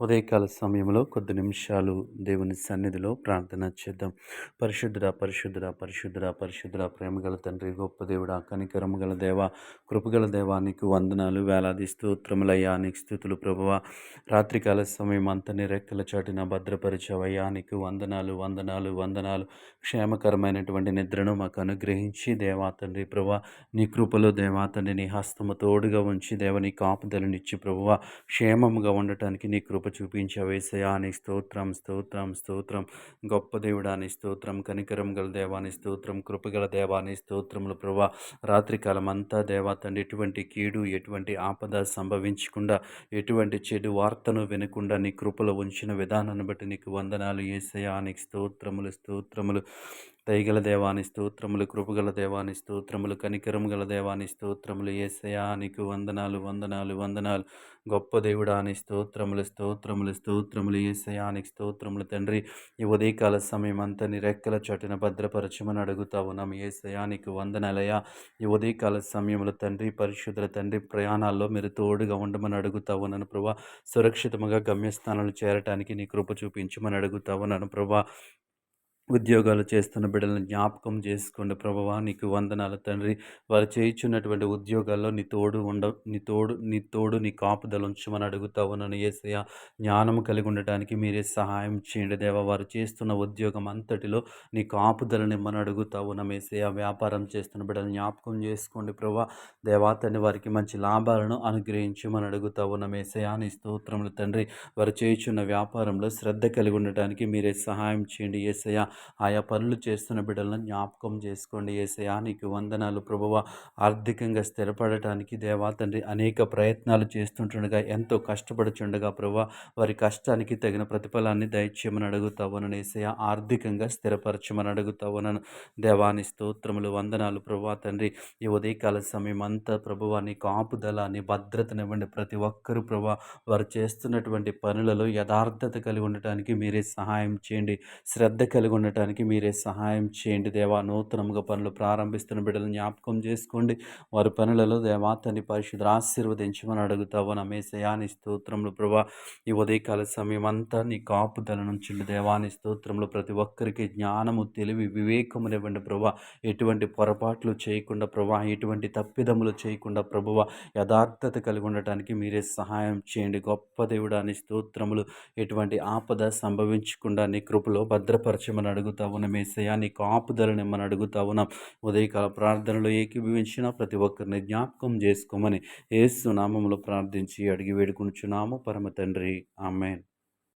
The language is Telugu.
ఉదయకాల సమయంలో కొద్ది నిమిషాలు దేవుని సన్నిధిలో ప్రార్థన చేద్దాం. పరిశుద్ధుడ పరిశుద్ధుడ పరిశుద్ధుడ పరిశుద్ధుడ ప్రేమగల తండ్రి గొప్ప దేవుడ కనికరము గల దేవ కృపగల దేవానికి వందనాలు వేలాది స్తోత్రములయ్యా నీకు స్థుతులు ప్రభువ. రాత్రికాల సమయం అంతని రెక్కల చాటిన భద్రపరిచవయ్యా నీకు వందనాలు వందనాలు వందనాలు. క్షేమకరమైనటువంటి నిద్రను మాకు అనుగ్రహించి దేవా తండ్రి ప్రభువ నీ కృపలో దేవా తండ్రి నీ హస్తము తోడుగా ఉంచి దేవని కాపుదలనిచ్చి ప్రభువ క్షేమముగా ఉండటానికి నీ కృప చూపించవేసయా అని స్తోత్రం స్తోత్రం స్తోత్రం. గొప్ప దేవుడాని స్తోత్రం. కనికరం గల దేవాని స్తోత్రం. కృపగల దేవాని స్తోత్రములు ప్రభా. రాత్రికాలం అంతా దేవా తండ్రి ఎటువంటి కీడు ఎటువంటి ఆపద సంభవించకుండా ఎటువంటి చెడు వార్తను వినకుండా నీ కృపలో ఉంచిన విధానాన్ని బట్టి నీకు వందనాలు. ఏసయానికి స్తోత్రములు స్తోత్రములు. దయగల దేవాని స్తోత్రములు కృపగల దేవాని స్తోత్రములు కనికరము గల దేవాని స్తోత్రములు ఏసయానికి వందనాలు వందనాలు వందనాలు. గొప్ప దేవుడాని స్తోత్రములు స్తోత్రములు స్తోత్రములు. ఏసయానికి స్తోత్రములు తండ్రి. ఈ ఉదయకాల సమయం అంతా నీ రెక్కల చోటిన భద్రపరచమని అడుగుతా ఉన్నాం. ఏసయానికి వందనాలయ ఈ ఉదయకాల సమయంలో తండ్రి పరిశుద్ధుల తండ్రి ప్రయాణాల్లో మీరు తోడుగా ఉండమని అడుగుతా ఉన్నాను ప్రభా. సురక్షితంగా గమ్యస్థానాలు చేరటానికి నీ కృప చూపించమని అడుగుతా ఉన్నాను ప్రభా. ఉద్యోగాలు చేస్తున్న బిడ్డలను జ్ఞాపకం చేసుకోండి. ప్రభువా నీకు వందనాలు తండ్రి. వారు చేయించున్నటువంటి ఉద్యోగాల్లో నీ తోడు ఉండ నీ తోడు నీ తోడు నీ కాపుదల ఉంచమని అడుగుతావు. నన్ను ఏసయ జ్ఞానం కలిగి ఉండటానికి మీరే సహాయం చేయండి. దేవ వారు చేస్తున్న ఉద్యోగం అంతటిలో నీ కాపుదల నిమ్మని అడుగుతావు. నమ్మేసయ్య వ్యాపారం చేస్తున్న బిడ్డలను జ్ఞాపకం చేసుకోండి ప్రభా దేవాతని వారికి మంచి లాభాలను అనుగ్రహించమని అడుగుతావు. నమ్మేసయ్య నీ స్తోత్రములు తండ్రి. వారు చేయించున్న వ్యాపారంలో శ్రద్ధ కలిగి ఉండటానికి మీరే సహాయం చేయండి. ఏసయ ఆయా పనులు చేస్తున్న బిడ్డలను జ్ఞాపకం చేసుకోండి. ఏసయా నీకు వందనాలు. ప్రభువ ఆర్థికంగా స్థిరపడటానికి దేవా తండ్రి అనేక ప్రయత్నాలు చేస్తుంటుండగా ఎంతో కష్టపడుచుండగా ప్రభు వారి కష్టానికి తగిన ప్రతిఫలాన్ని దయచేయమని అడుగుతావునని ఏసయ ఆర్థికంగా స్థిరపరచమని అడుగుతావునను దేవాని స్తోత్రములు వందనాలు. ప్రభు తండ్రి ఈ ఉదయకాల సమయం అంతా ప్రభువా నీ కాపుదల నీ భద్రతనివ్వండి. ప్రతి ఒక్కరూ ప్రభు వారు చేస్తున్నటువంటి పనులలో యథార్థత కలిగి ఉండటానికి మీరే సహాయం చేయండి. శ్రద్ధ కలిగి ఉండటానికి మీరే సహాయం చేయండి. దేవా నూతనముగా పనులు ప్రారంభిస్తున్న బిడ్డలను జ్ఞాపకం చేసుకోండి. వారి పనులలో దేవా తని పరిశుద్ధ ఆశీర్వదించమని అడుగుతావు. నమేశయాని స్తోత్రములు ప్రభా ఈ ఉదయకాల సమయం అంతా నీ కాపుదల నుంచి దేవాని స్తోత్రంలో ప్రతి ఒక్కరికి జ్ఞానము తెలివి వివేకమునివ్వండి ప్రభా. ఎటువంటి పొరపాట్లు చేయకుండా ప్రభా ఎటువంటి తప్పిదములు చేయకుండా ప్రభువ యథార్థత కలిగి ఉండటానికి మీరే సహాయం చేయండి. గొప్ప దేవుడాని స్తోత్రములు ఎటువంటి ఆపద సంభవించకుండా నీ కృపలో భద్రపరచమని అడుగుతా ఉన్నాం. ఏసయ్యా నీ కాపుదలని మనం అడుగుతా ఉన్నాం. ఉదయకాల ప్రార్థనలో ఏకీభవించిన ప్రతి ఒక్కరిని జ్ఞాపకం చేసుకోమని ఏసు నామంలో ప్రార్థించి అడిగి వేడుకుంటున్నాము పరమ తండ్రి. ఆమెన్.